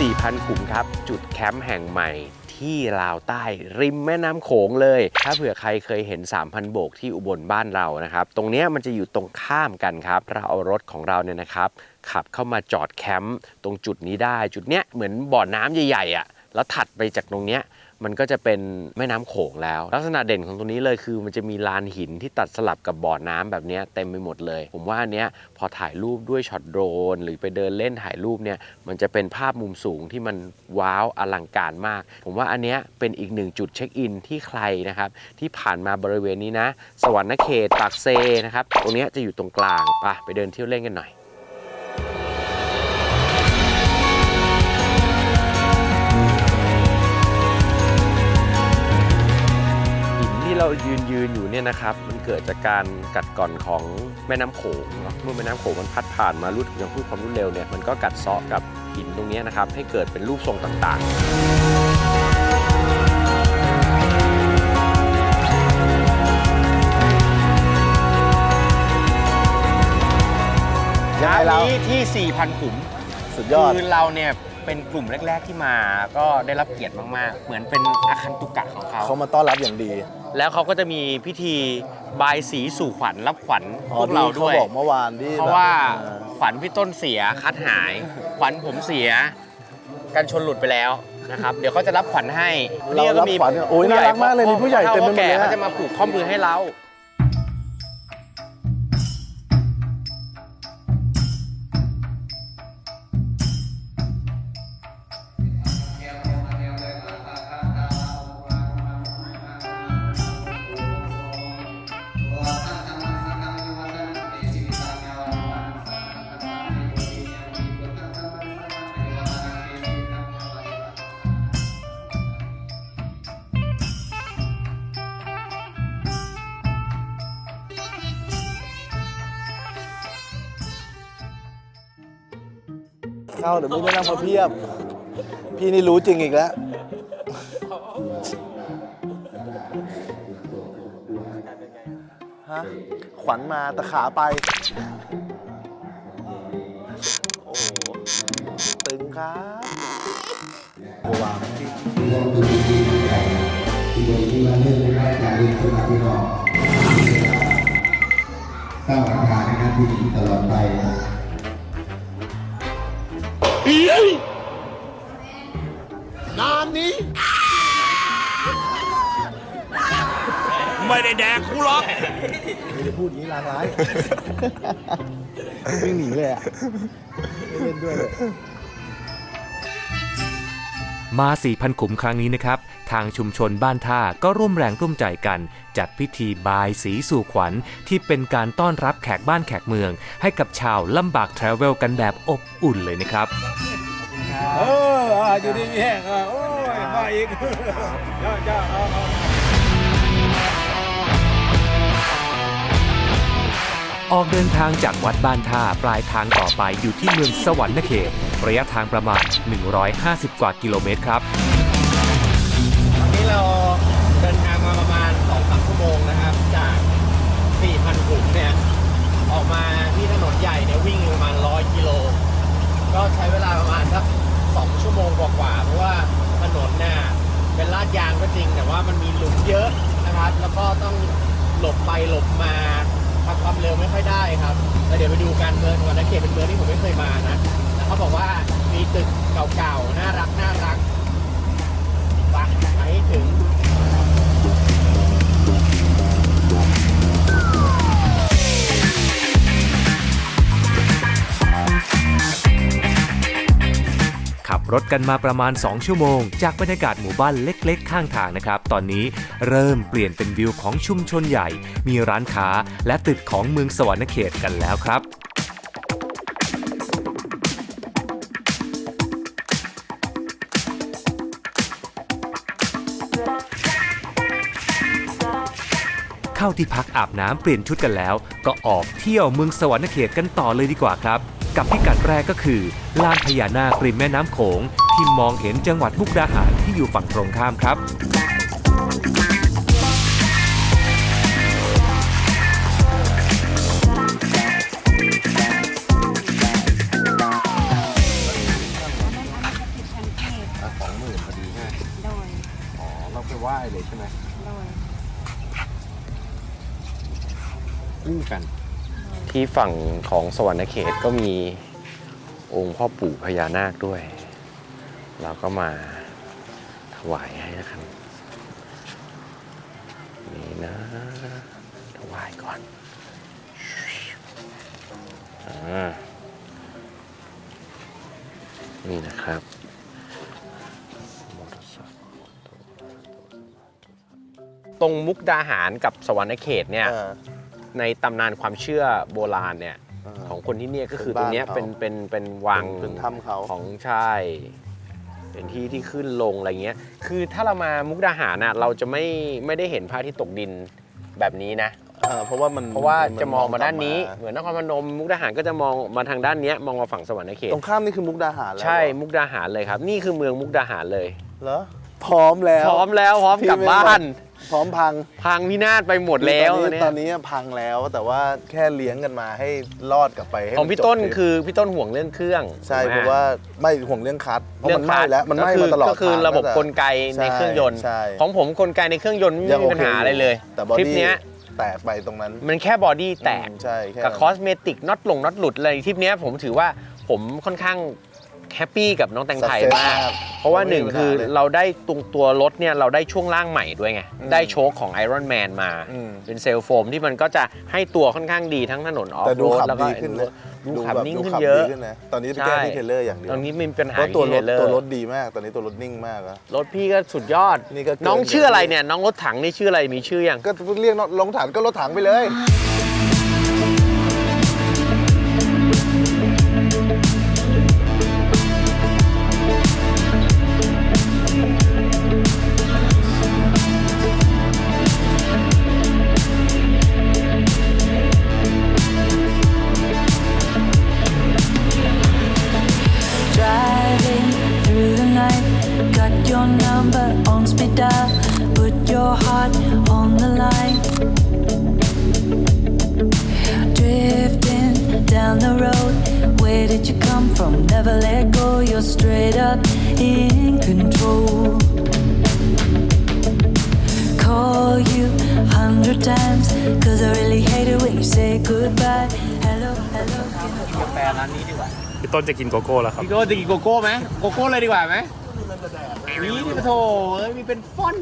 4,000ขุมครับ จุดแคมป์แห่งใหม่ที่ลาวใต้ริมแม่น้ำโขงเลย ถ้าเผื่อใครเคยเห็น 3,000 โบกที่อุบลบ้านเรานะครับ ตรงนี้มันจะอยู่ตรงข้ามกันครับ เราเอารถของเราเนี่ยนะครับ ขับเข้ามาจอดแคมป์ตรงจุดนี้ได้ จุดเนี้ยเหมือนบ่อน้ำใหญ่ๆอะ แล้วถัดไปจากตรงเนี้ยมันก็จะเป็นแม่น้ำโขงแล้ว ลักษณะเด่นของตรงนี้เลยคือ มันจะมีลานหินที่ตัดสลับกับบ่อน้ำแบบนี้เต็มไปหมดเลย ผมว่าอันเนี้ยพอถ่ายรูปด้วยช็อตโดรน หรือไปเดินเล่นถ่ายรูปเนี่ยมันจะเป็นภาพมุมสูงที่มันว้าวอลังการมาก ผมว่าอันเนี้ยเป็นอีกหนึ่งจุดเช็คอินที่ใครนะครับที่ผ่านมาบริเวณนี้นะ สวรรณเขตปากเซนะครับตรงเนี้ยจะอยู่ตรงกลางไปไปเดินเที่ยวเล่นกันหน่อย เรายืนยืนอยู่เนี่ยนะครับ มันเกิดจากการกัดก่อนของแม่น้ำโขงเนาะเมื่อแม่น้ำโขงมันพัดผ่านมารุดอย่างพูดความรวดเร็วเนี่ยมันก็กัดเซาะกับหินตรงเนี้ยนะครับ ให้เกิดเป็นรูปทรงต่างๆยังไงเรานี้ที่ 4,000ขุมสุดยอด คือเราเนี่ยเป็นกลุ่มแรก ๆที่มาก็ได้รับเกียรติมากๆ เหมือนเป็นอาคันตุกะของเขา เขามาต้อนรับอย่างดี แล้วเขาก็จะมีพิธีบายสีสู่ขวัญรับขวัญอ๋พอวกเราที่ด้วย เขาบอกเมื่อวานที่เพราะแบบว่าเออขวัญพี่ต้นเสียคัดหาย ขวัญผมเสีย กันชนหลุดไปแล้วนะครับ เดี๋ยวเขาจะรับขวัญให้เรารับขวัญโอ้ยน่ารักมากเลยมีผู้ใหญ่เต็มไปหมดแก่เลยเขาอะจะมาผูกข้อมือให้เรา เข้าเดี๋ยวไม่ได้นั่งพระเพียบ พี่นี่รู้จริงอีกแล้ว ฮะ ขวัญมาแต่ขาไป โอ้โหตึงครับโอ้วางที่บริที่มาเล่นในรับจากเรียนสมัครพี่น้องสร้างอาคารนะครับที่ตลอดไป ไม่ได้พูดอย่างนี้ลางร้าย วิ่งหนีเลยอะไม่เล่นด้วยเลย มา 4,000ขุมครั้งนี้นะครับ ทางชุมชนบ้านท่าก็ร่วมแรงร่วมใจกันจัดพิธีบายสีสู่ขวัญ ที่เป็นการต้อนรับแขกบ้านแขกเมือง ให้กับชาวลำบากทราเวลกันแบบอบอุ่นเลยนะครับเอออยู่ดีมีแห้งโอ้ยมาอีกเจ้าเจ้าออกเดินทางจากวัดบ้านท่าปลายทางต่อไปอยู่ที่เมืองสวรรณเขตระยะทางประมาณ 150 กว่ากิโลเมตรครับ จริง แต่ว่ามันมีหลุมเยอะนะครับ แล้วก็ต้องหลบไปหลบมาทำความเร็วไม่ค่อยได้ครับแล้วเดี๋ยวไปดูกันเมืองสวรรณเขตเป็นเมืองที่ผมไม่เคยมานะแล้วเขาบอกว่ามีตึกเก่าๆน่ารักน่ารักไปไปให้ถึง ขับรถกันมาประมาณ 2 ชั่วโมง จากบรรยากาศหมู่บ้านเล็กๆ ข้างทางนะครับ ตอนนี้เริ่มเปลี่ยนเป็นวิวของชุมชนใหญ่ มีร้านค้าและตึกของเมืองสวรรณเขตกันแล้วครับเข้าที่พักอาบน้ำเปลี่ยนชุดกันแล้ว ก็ออกเที่ยวเมืองสวรรณเขตกันต่อเลยดีกว่าครับ กับพิกัดแรกก็คือลานพญานาคริมแม่น้ำโขงที่มองเห็นจังหวัดมุกดาหารที่อยู่ฝั่งตรงข้ามครับ ที่ฝั่งของสวรรณเขตก็มีองค์พ่อปู่พญานาคด้วย เราก็มาถวายให้นะครับนี่นะถวายก่อนอ่านี่นะครับตรงมุกดาหารกับสวรรณเขตเนี่ย ในตำนานความเชื่อโบราณเนี่ยอ่า ของคนที่เนี่ยก็คือเป็นตรงเนี้ยบ้านเขาเป็นเป็นเป็นวัง เป็นถ้ำเขา ของใช่ เป็นที่ที่ขึ้นลงอะไรเงี้ย คือถ้าเรามามุกดาหารน่ะเราจะไม่ไม่ได้เห็นพระอาทิตย์ตกดินแบบนี้นะ อ่าเพราะว่ามันเพราะว่าจะมองมาด้านกลับนี้ เหมือนนครพนมมุกดาหารก็จะมองมาทางด้านเนี้ยมองมาฝั่งสวรรณเขตตรงข้ามนี่คือมุกดาหารแล้วใช่เหรอมุกดาหารเลยครับ นี่คือเมืองมุกดาหารเลย เหรอพร้อมแล้ว พร้อมแล้วพร้อมกลับที่ไม่บ้าน พร้อมพังพังพินาศไปหมดแล้วตอนเนี่นี้ยตอนนี้พังแล้วแต่ว่าแค่เลี้ยงกันมาให้รอดกลับไปให้ของมัพี่จบต้นทริปคือพี่ต้นห่วงเรื่องเครื่อง ใช่ถูกไหมเพราะว่าไม่ห่วงเรื่องคัดเพราะเรื่มันไหม้แล้วมันไหม้ก็คืมาตลอดก็คือทางระบบตั้งแต่กลไกในเครื่องยนต์ใช่ของผมกลไกในเครื่องยนต์ไม่ยังมีปัญหาอะไรเลยแต่บอคลิปดี้เนี้ยแตกไปตรงนั้น มันแค่บอดี้แตกอืมใช่แค่กับนั้นคอสเมติกน็อตลงน็อตหลุดอะไรทริปเนี้ยผมถือว่าผมค่อนข้าง แฮปปี้กับน้องแตงไทย Success มากมากเพราะว่าหนึ่งไม่มีปัญหาคือเลยเราได้ตรงตัวรถเนี่ยเราได้ช่วงล่างใหม่ด้วยไง อืมได้โชคของ Iron Man มา อืมเป็นเซลโฟมที่มันก็จะให้ตัวค่อนข้างดีทั้งถนนออฟแต่โรดูดขับแล้วก็ดีขึ้นนะ ดูขับนิ่งดูขึ้นขับเยอะดีขึ้นนะตอนนี้ไปแก้ที่เทรลเลอร์อย่างเดียวตรงนี้มีปัญหาเพราะตัวรถที่เทเลอตัวรถดีมาก ตอนนี้ตัวรถนิ่งมากอะ รถพี่ก็สุดยอด นี่ก็เกิน น้องชื่ออะไรเนี่ย น้องรถถังนี่ชื่ออะไรมีชื่อยัง ก็เรียกลงถังก็รถถังไปเลย your heart on the line. Drifting down the road, where did you come from? Never let go, you're straight up in control. Call you hundred times, cause I really hate it when you say goodbye. Hello, hello. กาแฟร้านนี้ดีกว่า พี่ต้นจะกินโกโก้แล้วครับ พี่โก้จะกินโกโก้ไหมโกโก้เลยดีกว่าไหมนี่ นี่ปะโถเอ้ยมีเป็นฟ่อน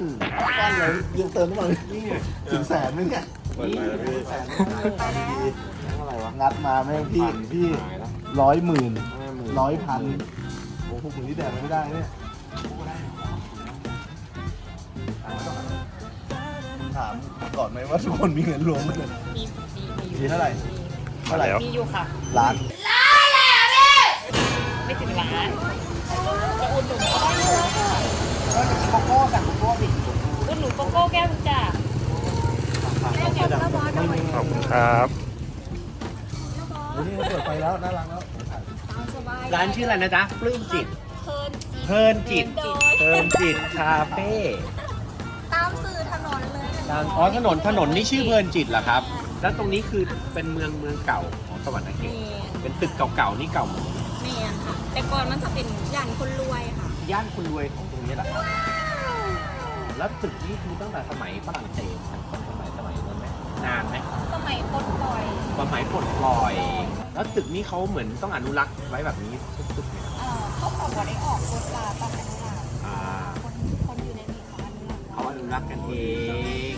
บ้านเลยยังเติมน้ำมันถึงแสนนึงเนี่ยแสนอะไรวะงัดมาแม่งพี่พี่ร้อยหมื่นร้อยพันโอ้พวกมึงนี่แดกไม่ได้เนี่ยถามก่อนไหมว่าทุกคนมีเงินรวมกันเลยมีมีเท่าไหร่เท่าไหร่แล้วมีอยู่ค่ะล้านไม่ถึงล้าน จะอุดหนุนก็ได้โกโก้สั่งโกโก้ดิอุดหนุนโกโก้แก้วจ้ะขอบคุณครับนี่เขาเปิดไฟแล้วน่ารักแล้วร้านชื่ออะไรนะจ๊ะปลื้มจิตเพลินจิตเพลินจิตคาเฟ่ตามสื่อถนนเลยตามอ๋อถนนถนนนี่ชื่อเพลินจิตเหรอครับ แล้วตรงนี้คือเป็นเมืองเมืองเก่าของสวรรณเขตเป็นตึกเก่าๆนี่เก่าหมดเลยเมนค่ะ แต่ก่อนมันจะเป็นย่านคนรวยค่ะ ย่านคนรวยของตรงนี้แหละครับแล้วตึกนี้คือตั้งแต่สมัยฝรั่งเศสสมัยสมัยนั้นไหมนานไหมสมัยปลดปล่อยสมัยปลดปล่อย แล้วตึกนี้เขาเหมือนต้องอนุรักษ์ไว้แบบนี้ทุกตึกเลยครับเอ่อเขาขอบอกได้ออกกฎลาต้องอนุรักษ์อ่าคนคนอยู่ในนี้เขาอนุรักษ์เขาอนุรักษ์กันเอง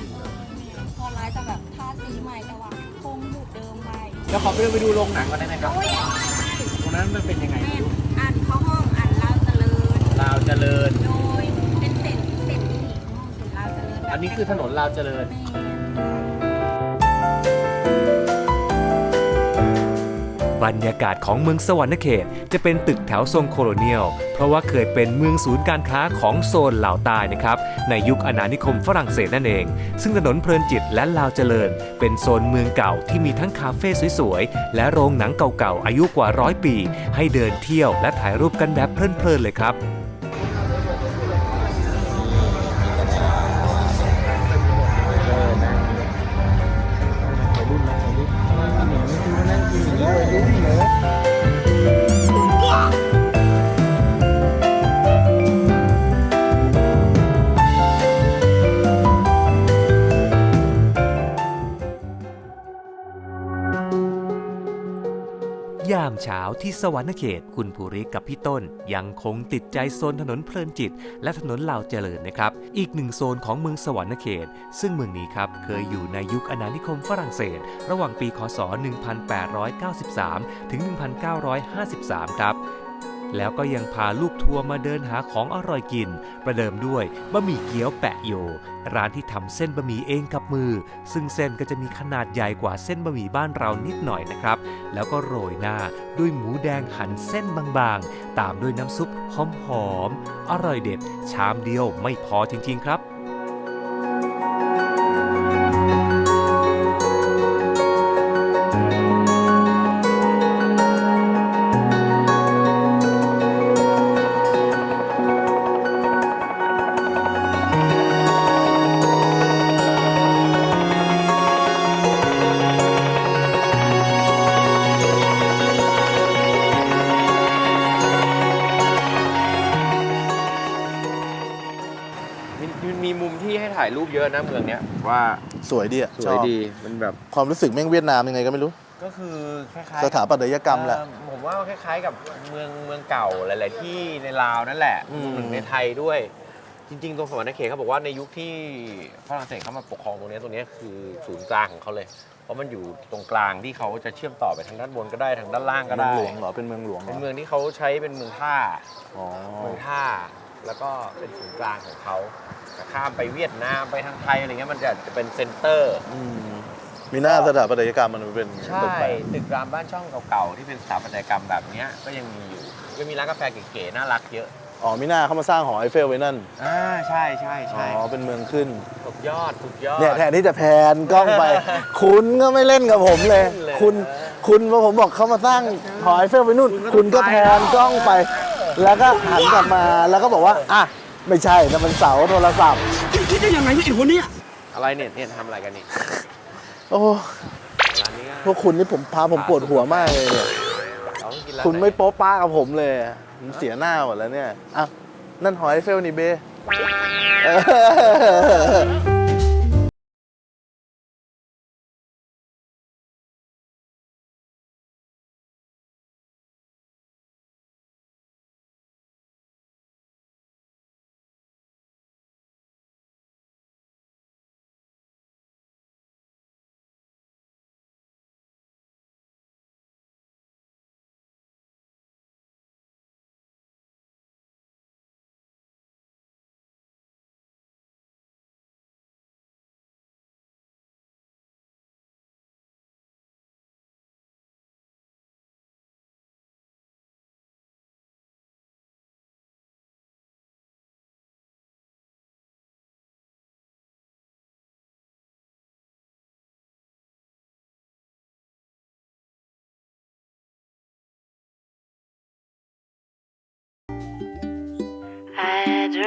พอร้ายจะแบบทาสีใหม่แต่ว่าคงอยู่เดิมไว้แล้วขอไปไปดูโรงหนังก่อนได้ไหมครับโอ้ยตรงนั้นมันเป็นยังไงแม่ไม่รู้ ลาวเจริญ โดยเป็นเส้นเส้นที่ห้องเส้นลาวเจริญแบบอันนี้คือถนนลาวเจริญ แม่บรรยากาศของเมืองสวรรณเขต จะเป็นตึกแถวทรงโคโลเนียล เพราะว่าเคยเป็นเมืองศูนย์การค้าของโซนลาวใต้นะครับ ในยุคอาณานิคมฝรั่งเศสนั่นเอง ซึ่งถนนเพลินจิตและลาวเจริญ เป็นโซนเมืองเก่าที่มีทั้งคาเฟ่สวยๆ และโรงหนังเก่าๆ อายุกว่าร้อยปี ให้เดินเที่ยวและถ่ายรูปกันแบบเพลินๆเลยครับ ยามเช้าที่สวรรคเขตคุณภูริกับพี่ต้น ยังคงติดใจโซนถนนเพลินจิต และถนนเหล่าเจริญนะครับ อีกหนึ่งโซนของเมืองสวรรคเขต ซึ่งเมืองนี้ครับเคยอยู่ในยุคอาณานิคมฝรั่งเศส ระหว่างปีคศ 1893 ถึง 1953 ครับ แล้วก็ยังพาลูกทัวร์มาเดินหาของอร่อยกิน ประเดิมด้วยบะหมี่เกี๊ยวแปะโย ร้านที่ทำเส้นบะหมี่เองกับมือ ซึ่งเส้นก็จะมีขนาดใหญ่กว่าเส้นบะหมี่บ้านเรานิดหน่อยนะครับ แล้วก็โรยหน้าด้วยหมูแดงหั่นเส้นบางๆ ตามด้วยน้ำซุปหอมๆอร่อยเด็ด ชามเดียวไม่พอจริงๆครับ มีมีมีมุมที่ให้ถ่ายรูปเยอะนะเมืองเนี้ยว่าสวยดีอะสชวยอบดีมันแบบความรู้สึกแม่งเวียดนามยังไงก็ไม่รู้ ก็คือคล้ายๆสถาปัตยกรรมแหละ เออผมว่าคล้ายๆกับเมืองเมืองเก่าหลาย ๆ ที่ในลาวนั่นแหละอืม รวมถึงในไทยด้วย จริง ๆ ตรงสวรรณเขตเขาบอกว่าในยุคที่ฝรั่งเศสเข้ามาปกครองตรงเนี้ยตรงเนี้ยคือศูนย์กลางของเขาเลย เพราะมันอยู่ตรงกลางที่เขาจะเชื่อมต่อไปทางด้านบนก็ได้ทางด้านล่างก็เมืองได้ หลวงเหรอเป็นเมืองหลวงเหรเป็นอเมืองที่เขาใช้เป็นเมืองท่า อ๋อ เมืองท่า แล้วก็เป็นศูนย์กลางของเขาแต่ข้ามไปเวียดนามไปทางไทยอะไรเงี้ยมันจะจะเป็นเซ็นเตอร์ อืมมีหน้าสถาปัตยกรรมมันเป็นใช่ ตึกแบบตึกรามบ้านช่องเก่าๆ ที่เป็นสถาปัตยกรรมแบบเนี้ยก็ยังมีอยู่ก็มีร้านกาแฟเก๋ๆน่ารักเยอะอ๋อมีหน้าเขามาสร้างหอไอเฟลไว้นั่นอ่าใช่ใช่อ๋ใช่อเป็นเมืองขึ้น สุดยอดสุดยอด เนี่ยแทนที่จะแพนกล้องไป คุณก็ไม่เล่นกับผมเลย เล่นเลยคุณคุณพอผมบอกเขามาสร้างหอไอเฟลไว้นู่น คุณก็แพนกล้องไป แล้วก็หันกลับมาแล้วก็บอกว่า อะ ไม่ใช่นะมันเสาโทรศัพท์อะไรเนี่ยเนี่ยทำอะไรกันนี่โอ้ร้านนี้ก็พวกคุณนี่ผมพาผมปวดหัวมากเลยเนี่ยเราต้องกินร้านคุณไม่หนโป๊ะป้ากับผมเลยมันเสียหน้าหมดแล้วเนี่ยอะนั่นหอไอเฟลนี่เบเออ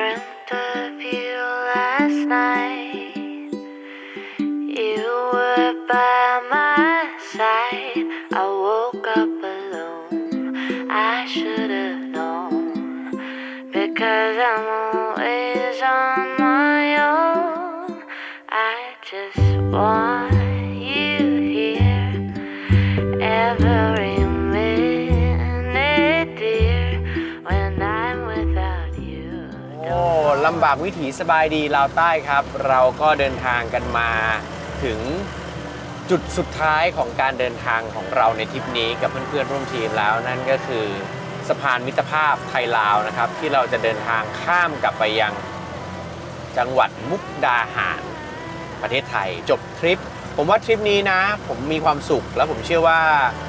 Karen. ากวิถีสบายดีลาวใต้ครับ เราก็เดินทางกันมาถึงจุดสุดท้ายของการเดินทางของเราในทริปนี้กับเพื่อนๆร่วมทีมแล้วนั่นก็คือสะพานมิตรภาพไทยลาวนะครับ ที่เราจะเดินทางข้ามกลับไปยังจังหวัดมุกดาหารประเทศไทย จบทริป ผมว่าทริปนี้นะ ผมมีความสุข แล้วผมเชื่อว่า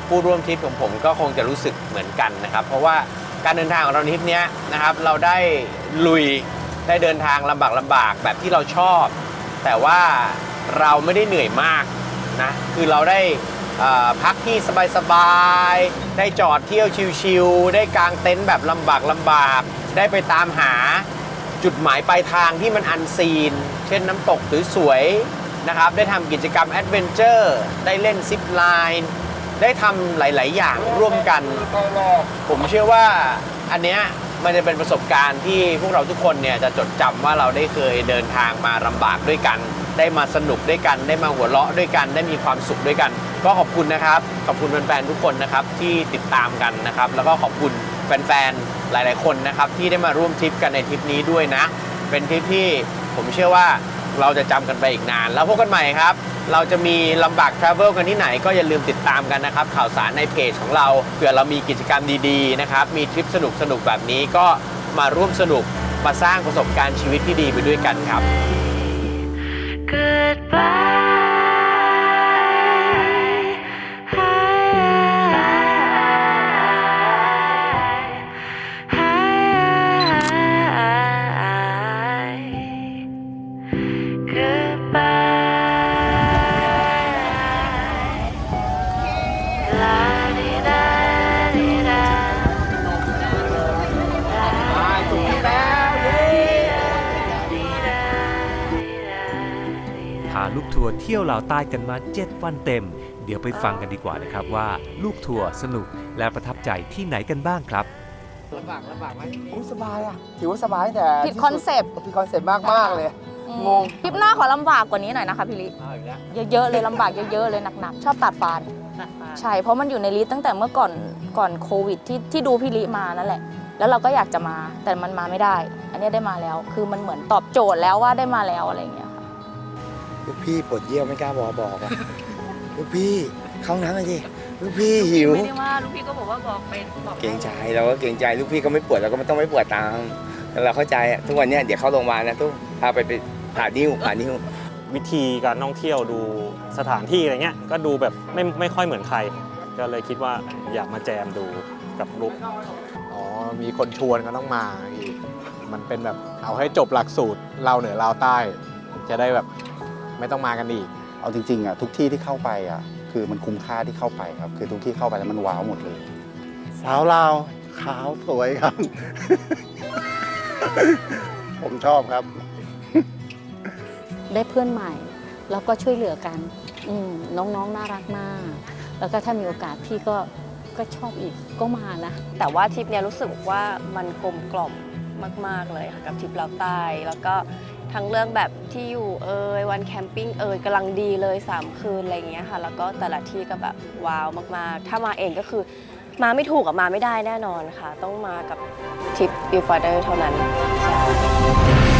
ผู้ร่วมทริปของผมก็คงจะรู้สึกเหมือนกันนะครับ เพราะว่าการเดินทางของเราทริปนี้นะครับ เราได้ลุย ได้เดินทางลำบากลำบากแบบที่เราชอบ แต่ว่าเราไม่ได้เหนื่อยมากนะคือเราได้พักที่สบายๆ ได้จอดเที่ยวชิลๆ ได้กางเต็นท์แบบลำบากลำบาก ได้ไปตามหาจุดหมายปลายทางที่มันอันซีน เช่นน้ำตกสวยๆ นะครับ ได้ทำกิจกรรมแอดเวนเจอร์ ได้เล่นซิปไลน์ ได้ทำหลาย ๆ อย่างร่วมกัน ผมเชื่อว่าอันเนี้ย มันจะเป็นประสบการณ์ที่พวกเราทุกคนเนี่ยจะจดจำว่าเราได้เคยเดินทางมาลำบากด้วยกัน ได้มาสนุกด้วยกัน ได้มาหัวเราะด้วยกัน ได้มีความสุขด้วยกัน ก็ขอบคุณนะครับ ขอบคุณแฟนๆทุกคนนะครับที่ติดตามกันนะครับ แล้วก็ขอบคุณแฟนๆหลาย ๆ คนนะครับที่ได้มาร่วมทริปกันในทริปนี้ด้วยนะ เป็นทริปที่ผมเชื่อว่าเราจะจำกันไปอีกนาน แล้วพบกันใหม่ครับ เราจะมีลำบากทราเวลกันที่ไหนก็อย่าลืมติดตามกันนะครับ ข่าวสารในเพจของเราเผื่อเรามีกิจกรรมดีๆนะครับมีทริปสนุกๆแบบนี้ก็มาร่วมสนุกมาสร้างประสบการณ์ชีวิตที่ดีไปด้วยกันครับพ ลูกทัวร์เที่ยวลาวใต้กันมา 7 วันเต็ม เดี๋ยวไปฟังกันดีกว่านะครับว่า ลูกทัวร์สนุกและประทับใจที่ไหนกันบ้างครับโอ้สบายอะ ถือว่าสบายแต่ผิดคอนเซปต์ผิดคอนเซ็ปต์มากมากๆเลย งงคลิปหน้าขอลำบากกว่านี้หน่อยนะคะพี่ลิเยอะๆเลยลำบากเยอะๆเลยหนักๆ ชอบตัดฟานใช่ เพราะมันอยู่ในลิสต์ตั้งแต่เมื่อก่อนก่อนโควิดที่ที่ดูพี่ลิมานั่นแหละ แล้วเราก็อยากจะมาแต่มันมาไม่ได้ อันนี้ได้มาแล้ว คือมันเหมือนตอบโจทย์แล้วว่าได้มาแล้วอะไรอย่างเงี้ยค่ะ ลูกพี่ปวดเยี่ยวไม่กล้าบอกบอกอะลูกพี่เข้าน้ำหน่อยดิลูกพี่หิว ไม่ได้ว่าลูกพี่ก็บอกว่าบอกเป็นบอกเกรงใจเราก็เกรงใจลูกพี่ก็ไม่ปวดเราก็ไม่ต้องไม่ปวดตามแต่เราเข้าใจอะทุกวันเนี้ยเดี๋ยวเข้าโรงพยาบาลนะทุกพาไปไปผ่านิ้วผ่านิ้ววิธีการท่องเที่ยวดูสถานที่อะไรเงี้ยก็ดูแบบไม่ไม่ค่อยเหมือนใคร ก็เลยคิดว่าอยากมาแจมดูกับลุกอ๋อมีคนชวนก็ต้องมาอีกมันเป็นแบบเอาให้จบหลักสูตรเราเหนือเราใต้ จะได้แบบ ไม่ต้องมากันอีก เอาจริงๆอะทุกที่ที่เข้าไปอะคือมันคุ้มค่าที่เข้าไปครับ คือทุกที่เข้าไปแล้วมันว้าวหมดเลย สาวลาวขาวสวยครับ ผมชอบครับ ได้เพื่อนใหม่ แล้วก็ช่วยเหลือกัน อืมน้องๆน่ารักมาก แล้วก็ถ้ามีโอกาสพี่ก็ก็ชอบอีกก็มานะ แต่ว่าทริปเนี้ยรู้สึกว่ามันกลมกล่อมมาก ๆเลยค่ะกับทริปเราใต้แล้วก็ ทั้งเรื่องแบบที่อยู่เอ่ยวันแคมปิ้งเอ่ยกำลังดีเลย 3 คืนอะไรอย่างเงี้ยค่ะ แล้วก็แต่ละที่ก็แบบว้าวมากๆ ถ้ามาเองก็คือมาไม่ถูกกับมาไม่ได้แน่นอนค่ะ ต้องมากับทริปบิวฟอร์เดอร์เท่านั้นใช่